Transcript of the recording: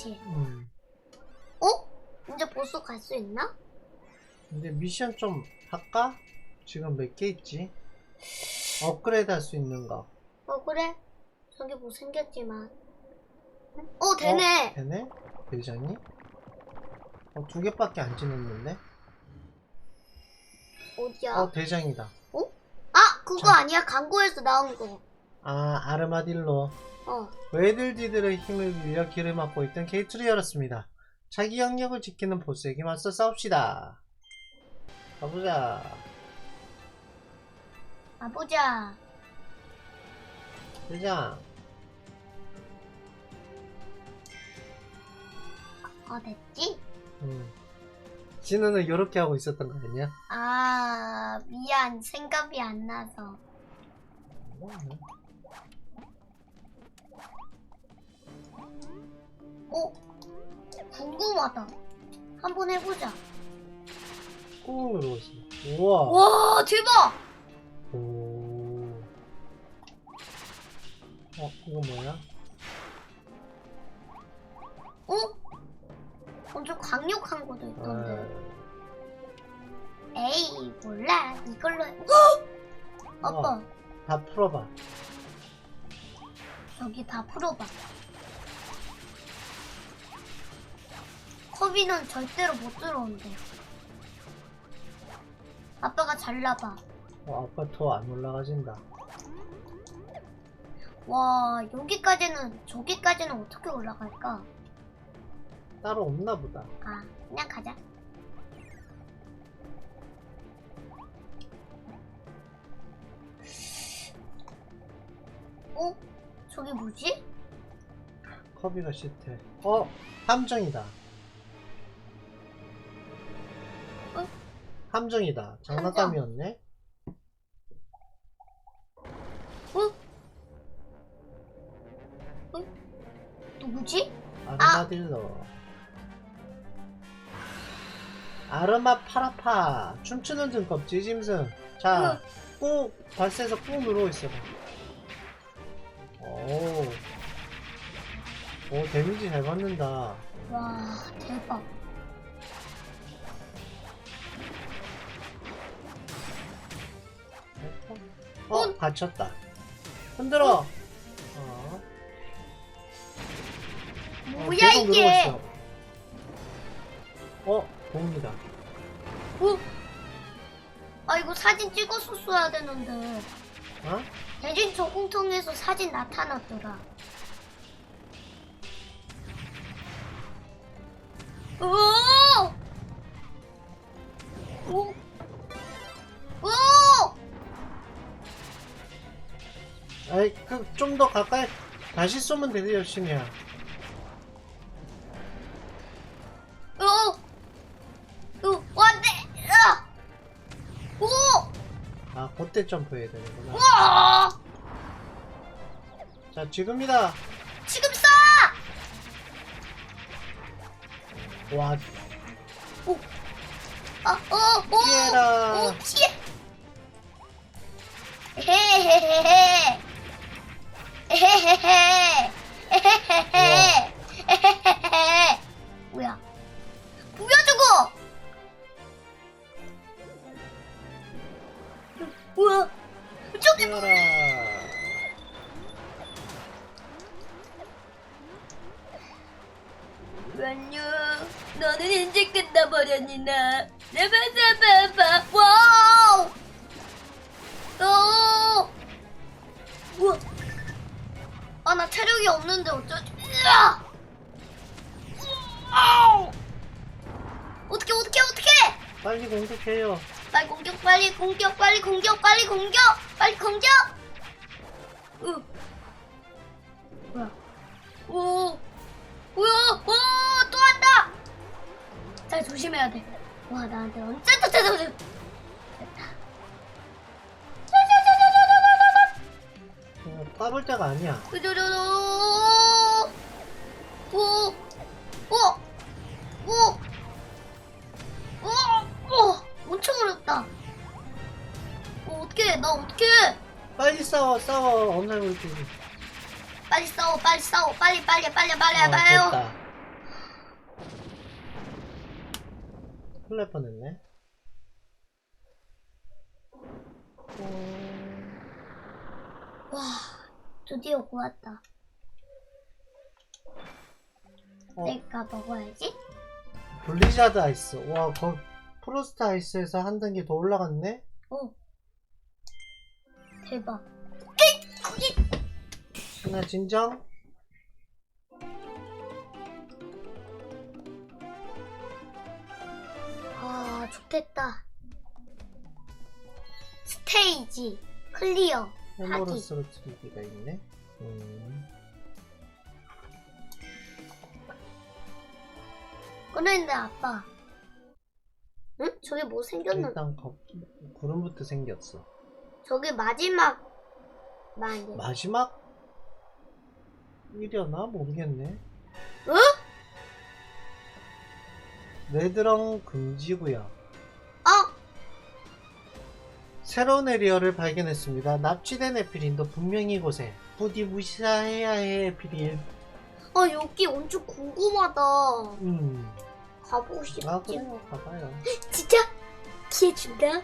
그치? 음. 어? 이제 보스 갈 수 있나? 근데 미션 좀 할까? 지금 몇 개 있지? 업그레이드 할 수 있는 거. 어 그래? 저기 뭐 생겼지만 어 되네 어, 되네? 대장이? 어, 두 개밖에 안 지났는데? 어 디야? 어, 대장이다. 아 그거 자. 아니야 광고에서 나온 거 아, 아르마딜로. 어. 웨들디들의 힘을 빌려 길을 막고 있던 게이트를 열었습니다. 자기 영역을 지키는 보스에게 맞서 싸웁시다. 가보자. 가보자 대장. 어 됐지? 음. 진우는 이렇게 하고 있었던 거 아니야? 아 미안 생각이 안 나서 어? 궁금하다 한번 해보자 꾹 누르고 있어. 우와. 와 대박 오. 어, 이거 뭐야? 어? 엄청 강력한 것도 있던데 아, 에이 몰라 이걸로 해 헉! 아빠 우와. 다 풀어봐. 저기 다 풀어봐 커비는 절대로 못 들어온대 아빠가 잘라봐 어, 아빠 더 안 올라가진다. 와 여기까지는 저기까지는 어떻게 올라갈까 따로 없나 보다. 아 그냥 가자 어? 저기 뭐지? 커비가 싫대. 어, 함정이다. 함정이다. 장난감이었네? 어? 어? 누구지? 아르마딜로. 아르마 파라파. 춤추는 등껍질 짐승. 자, 꾹, 발사해서 꾹 누르고 있어봐. 오. 오, 데미지 잘 받는다. 와 대박 어, 어? 갇혔다. 흔들어. 어. 어, 뭐야 계속 누르고 이게 있어. 어, 봅니다. 어? 아 이거 사진 써야 되는데 어? 대진 저공통에서 사진 나타났더라 좀 더 가까이, 다시 쏘면 되지, 열심히야. 안돼! 아! 오! 아, 그때 점프해야 되는구나. 와! 자, 지금이다. 지금 쏴! 와, 아, 어, 오! 피해라. 오, 피해! 헤헤헤헤! 뭐야? 뭐야 저거? 뭐야? 저기 뭐? 피해라. 안녕. 너는 이제 끝나버렸니 나? 내봐봐봐봐. 와 아, 나 체력이 없는데 어쩌지? 으아! 아우! 어떻게 어떻게 어떻게? 빨리 공격해요. 빨리 공격 빨리 공격 빨리 공격 빨리 공격 빨리 공격. 으. 뭐야? 오. 뭐야? 오, 또 왔다. 잘 조심해야 돼. 와, 나한테 언제 또 찾아오지? 까볼 때가 아니야. 으르르르. 오. 오. 오. 오. 오. 엄청 어렵다. 어, 어떡해. 나 어떡해. 빨리 싸워, 싸워. 엄살 부리지. 빨리 싸워. 빨리 싸워. 빨리 빨리 빨리 빨리 아, 빨리. 됐다. 큰일 날 뻔했네. 와. 드디어 구웠다. 어, 내가 먹어야지. 블리자드 아이스. 와, 거, 프로스트 아이스에서 한 단계 더 올라갔네? 어. 대박. 하나 진정? 아, 좋겠다. 스테이지 클리어. 헬로로스로 트리기가 있네. 음. 그런데 아빠. 응? 저기 뭐 생겼는데? 일단 거, 구름부터 생겼어. 저기 마지막 만이. 마지막? 이려나? 모르겠네. 어? 레드렁 금지구야. 어? 새로운 에리어를 발견했습니다. 납치된 에피린도 분명히 이곳에. 부디 무시해야 해, 에피린. 아 여기 엄청 궁금하다. 음. 가보고 싶지. 아, 그래. 가봐요. 진짜? 기회 준다?